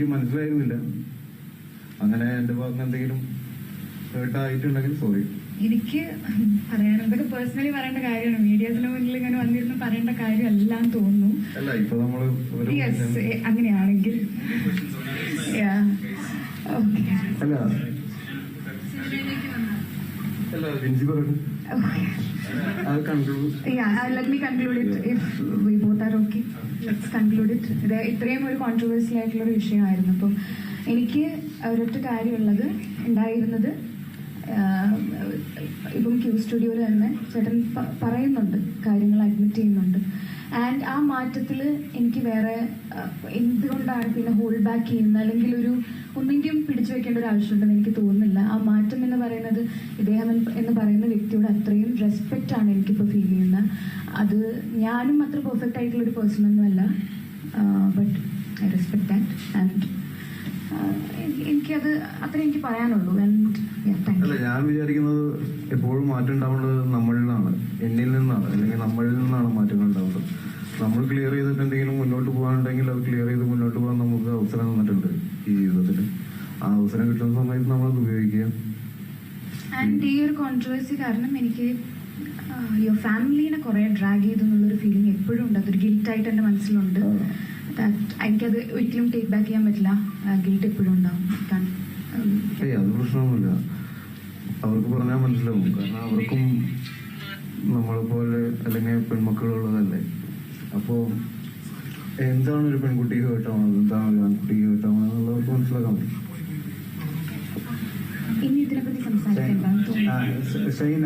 എനിക്ക് മനസ്സിലായിരുന്നില്ല അങ്ങനെ എന്റെ ഭാഗത്ത് എന്തെങ്കിലും ഹേർട്ടായിട്ടുണ്ടെങ്കിൽ സോറി എനിക്ക് പറയാനുള്ളത് പേഴ്സണലി പറയേണ്ട കാര്യമാണ്. മീഡിയത്തിന് മുന്നിൽ ഇങ്ങനെ വന്നിരുന്ന് പറയേണ്ട എന്ന് തോന്നുന്നു. അല്ല ഇപ്പൊ നമ്മൾ യെസ് അങ്ങനെയാണെങ്കിൽ. അല്ല. അല്ല അത് conclude Yeah, uh, let me conclude it yeah. if we both are okay. Let's conclude it. ഇത്രയും ഒരു കോൺട്രവേഴ്സി ആയിട്ടുള്ള ഒരു വിഷയമായിരുന്നു അപ്പം എനിക്ക് ഒരൊറ്റ കാര്യമുള്ളത് ഉണ്ടായിരുന്നത് ഇപ്പം ക്യൂ സ്റ്റുഡിയോയിൽ തന്നെ ചേട്ടൻ പറയുന്നുണ്ട് കാര്യങ്ങൾ അഡ്മിറ്റ് ചെയ്യുന്നുണ്ട് ആൻഡ് ആ മാറ്റത്തിൽ എനിക്ക് വേറെ എന്തുകൊണ്ടാണ് പിന്നെ ഹോൾഡ് ബാക്ക് ചെയ്യുന്നത് അല്ലെങ്കിൽ ഒരു ഒന്നിന്റെയും പിടിച്ചു വെക്കേണ്ട ഒരു ആവശ്യമുണ്ടെന്ന് എനിക്ക് തോന്നുന്നില്ല ആ മാറ്റം പറയുന്നത് ഇദ്ദേഹം എന്ന് പറയുന്ന വ്യക്തിയോട് അത്രയും റെസ്പെക്റ്റ് ആണ് എനിക്കിപ്പോൾ ഫീൽ ചെയ്യുന്നത്. അത് ഞാനും അത്ര പെർഫെക്റ്റ് ആയിട്ടുള്ള ഒരു പേഴ്സൺ ഒന്നുമല്ല but I respect that and എനിക്കത് അത്ര എനിക്ക് പറയാനുള്ളൂ. അല്ല ഞാൻ വിചാരിക്കുന്നത് എപ്പോഴും മാറ്റം ഉണ്ടാവേണ്ടത് നമ്മളിൽ നിന്നാണ്. എന്നിൽ നിന്നാണ്. അല്ലെങ്കിൽ നമ്മളിൽ നിന്നാണ് മാറ്റങ്ങൾ ഉണ്ടാവുന്നത്. നമ്മൾ ക്ലിയർ ചെയ്തിട്ട് എന്തെങ്കിലും മുന്നോട്ട് പോകാനുണ്ടെങ്കിൽ അത് ക്ലിയർ ചെയ്ത് മുന്നോട്ട് പോകാൻ നമുക്ക് അവസരം തന്നിട്ടുണ്ട് ഈ ജീവിതത്തിൽ. ആ അവസരം കിട്ടുന്ന സമയത്ത് നമ്മളത് ഉപയോഗിക്കുക. ആൻഡ് ഈ ഒരു കോൺട്രവേഴ്സി കാരണം എനിക്ക് യുവർ ഫാമിലീനെ കുറേ ഡ്രാഗ് ചെയ്തു എന്നുള്ളൊരു ഫീലിംഗ് എപ്പോഴും ഉണ്ട്. അതൊരു ഗിൽറ്റായിട്ട് എന്റെ മനസ്സിലുണ്ട്. That എനിക്കത് ഒരിക്കലും ടേക്ക് ബാക്ക് ചെയ്യാൻ പറ്റില്ല. ഗിൽട്ട് എപ്പോഴും ഉണ്ടാവും. അത് പ്രശ്നമൊന്നുമില്ല. അവർക്ക് പറഞ്ഞാൽ മനസ്സിലാവും. കാരണം അവർക്കും നമ്മളെ പോലെ അല്ലെങ്കിൽ പെൺമക്കളുള്ളതല്ലേ. അപ്പോ എന്താണ് ഒരു പെൺകുട്ടിക്ക് കേട്ടാവുന്നത് എന്താണ് ഒരു ആൺകുട്ടിക്ക് കേട്ടാവുന്നത് saying, uh, saying